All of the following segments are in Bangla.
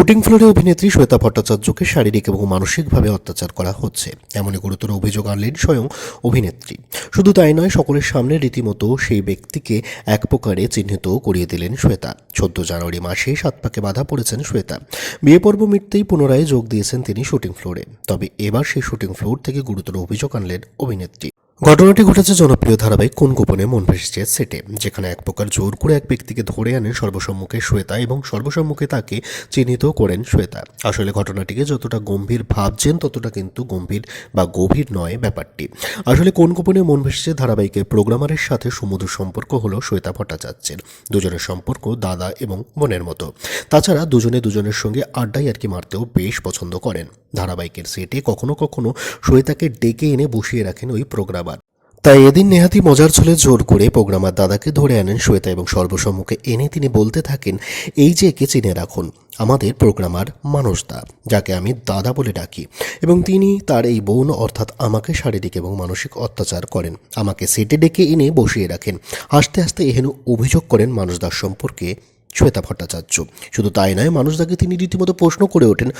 শুটিং ফ্লোরে অভিনেত্রী শ্বেতা ভট্টাচার্যকে শারীরিক এবং মানসিকভাবে অত্যাচার করা হচ্ছে। এমনই গুরুতর অভিযোগ আনলেন স্বয়ং অভিনেত্রী। শুধু তাই নয়, সকলের সামনে রীতিমতো সেই ব্যক্তিকে এক প্রকারে চিহ্নিত করিয়ে দিলেন শ্বেতা। চোদ্দ জানুয়ারি মাসে সাত পাকে বাধা পড়েছেন শ্বেতা। বিয়ে পর্ব মিটতেই পুনরায় যোগ দিয়েছেন তিনি শুটিং ফ্লোরে। তবে এবার সেই শুটিং ফ্লোর থেকে গুরুতর অভিযোগ আনলেন অভিনেত্রী। ঘটনাটি ঘটেছে জনপ্রিয় ধারাবাহিক কোন গোপনে মন ভেসেছে সেটে, যেখানে এক প্রকার জোর করে এক ব্যক্তিকে ধরে আনেন সর্বসম্মুখে শ্বেতা এবং সর্বসম্মুখে তাকে চিহ্নিত করেন শ্বেতা। আসলে ঘটনাটিকে যতটা গম্ভীর ভাবছেন, ততটা কিন্তু গম্ভীর বা গভীর নয় ব্যাপারটি। আসলে কোন গোপনে মন ভেসেছে ধারাবাহিকের প্রোগ্রামারের সাথে সুমধুর সম্পর্ক হলো শ্বেতা ভট্টাচার্যের, দুজনের সম্পর্ক দাদা এবং বোনের মতো। তাছাড়া দুজনে দুজনের সঙ্গে আড্ডাই আর কি মারতেও বেশ পছন্দ করেন। ধারাবাহিকের সেটে কখনো কখনো শ্বেতাকে ডেকে এনে বসিয়ে রাখেন ওই প্রোগ্রামার। তাই এদিন নেহাতি মজার ছলে জোর করে প্রোগ্রামার দাদাকে ধরে আনেন শ্বেতা এবং সর্বসম্মুখে এনে তিনি বলতে থাকেন, এই যে একে চিনে রাখুন, আমাদের প্রোগ্রামার মানুষ দা যাকে আমি দাদা বলে ডাকি, এবং তিনি তার এই বোন অর্থাৎ আমাকে শারীরিক এবং মানসিক অত্যাচার করেন। আমাকে সেটে ডেকে এনে বসিয়ে রাখেন। হাসতে হাসতে এহেন অভিযোগ করেন মানুষ দাস সম্পর্কে শ্বেতা ভট্টাচার্য। শুধু তাই নয় মানুষ তাকে তিনি রীতিমতো প্রশ্ন করে ওঠেন,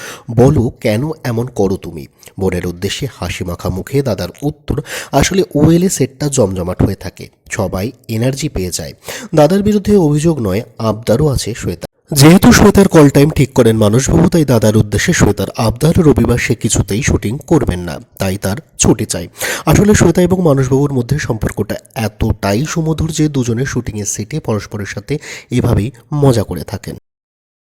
বলো কেন এমন করো তুমি? বোনের উদ্দেশ্যে হাসি মাখা মুখে দাদার উত্তর, আসলে ওয়েলে সেটটা জমজমাট হয়ে থাকে, সবাই এনার্জি পেয়ে যায়। দাদার বিরুদ্ধে অভিযোগ নয়, আবদারও আছে শ্বেতা। যেহেতু শ্বেতার কল টাইম ঠিক করেন মানুষবাবু তাই দাদার উদ্দেশ্যে শ্বেতার আবদার রবিবার সে কিছুতেই শুটিং করবেন না, তাই তার ছুটি চাই। আসলে শ্বেতা এবং মানুষবাবুর মধ্যে সম্পর্কটা এতটাই সুমধুর যে দুজনের শুটিংয়ের সেটে পরস্পরের সাথে এভাবেই মজা করে থাকেন।